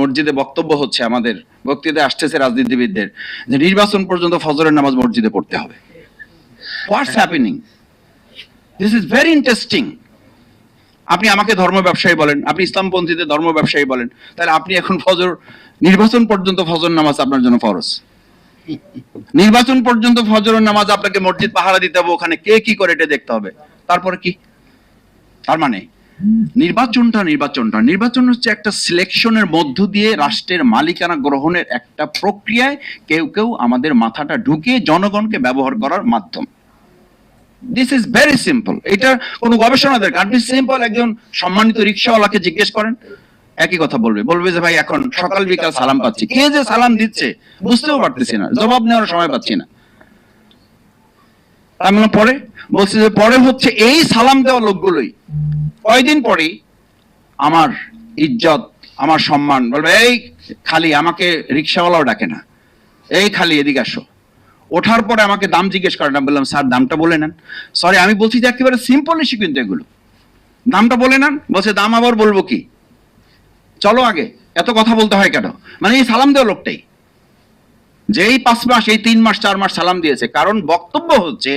মসজিদে বক্তব্য হচ্ছে আমাদের। বক্তৃতায় আসতেছে রাজনীতিবিদদের যে নির্বাচন পর্যন্ত ফজরের নামাজ মসজিদে পড়তে হবে। What's happening this is very interesting আপনি আমাকে ধর্ম ব্যবসায়ী বলেন, আপনি ইসলামপন্থীদের ধর্ম ব্যবসায়ী বলেন, তাহলে আপনি এখন ফজর, নির্বাচন পর্যন্ত ফজর নামাজ আপনার জন্য ফরজ। নির্বাচন পর্যন্ত ফজরের নামাজ আপনাকে মসজিদ পাহারা দিতে হবে, ওখানে কে কি করে এটা দেখতে হবে? তারপরে কি? তার মানে নির্বাচনটা নির্বাচনটা। নির্বাচন হচ্ছে একটা সিলেকশনের মধ্য দিয়ে রাষ্ট্রের মালিকানা গ্রহণের একটা প্রক্রিয়ায় কেউ কেউ আমাদের মাথাটা ঢুকিয়ে জনগণকে ব্যবহার করার মাধ্যম। দিস ইজ ভেরি সিম্পল এটা কোনো গবেষণা দরকার আপনি সিম্পল একজন সম্মানিত রিক্সাওয়ালাকে জিজ্ঞেস করেন, একই কথা বলবে। বলবে যে, ভাই, এখন সকাল বিকাল সালাম পাচ্ছি। কে যে সালাম দিচ্ছে, বুঝতেও পারতেছি না। জবাব নেওয়ার সময় পাচ্ছি না। আমি পরে বলছে যে, পরে হচ্ছে এই সালাম দেওয়া লোকগুলোই। কয়দিন পরেই আমার ইজ্জত, আমার সম্মান বলবে, এই খালি আমাকে রিক্সাওয়ালাও ডাকে না। এই খালি এদিকে আসো। ওঠার পরে আমাকে দাম জিজ্ঞেস করে না বললাম, স্যার, দামটা বলে নেন। সরি আমি বলছি যে একেবারে সিম্পল ইস্যু কিন্তু এগুলো। দামটা বলে নেন, বলছে, দাম আবার বলব কি? চলো আগে, এত কথা বলতে হয় কেন? মানে এই সালাম দেওয়া লোকটাই। যে এই পাঁচ মাস, এই তিন মাস, চার মাস সালাম দিয়েছে। কারণ বক্তব্য হচ্ছে,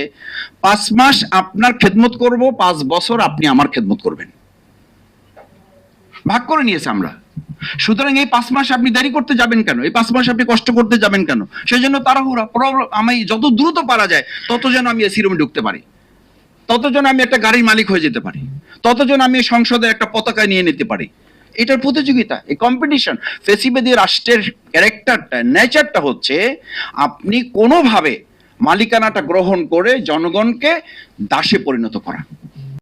পাঁচ মাস আপনার খেদমত করব, পাঁচ বছর আপনি আমার খেদমত করবেন। ভাগ করে নিয়েছে আমরা। সুতরাং এই পাঁচ মাস আপনি দেরি করতে যাবেন কেন? এই পাঁচ মাস আপনি কষ্ট করতে যাবেন কেন? সেই জন্য তাড়াহুড়া প্রবলেম আমি যত দ্রুত পারা যায়, তত যেন আমি এসি রুমে ঢুকতে পারি। তত যেন আমি একটা গাড়ির মালিক হয়ে যেতে পারি। তত যেন আমি এই সংসদের একটা পতাকা নিয়ে নিতে পারি। এটার প্রতিযোগিতা, এই কম্পিটিশন ফেসিবেদি রাষ্ট্রের ক্যারেক্টারটা নেচারটা হচ্ছে আপনি কোনোভাবে মালিকানাটা গ্রহণ করে জনগণকে দাসে পরিণত করা।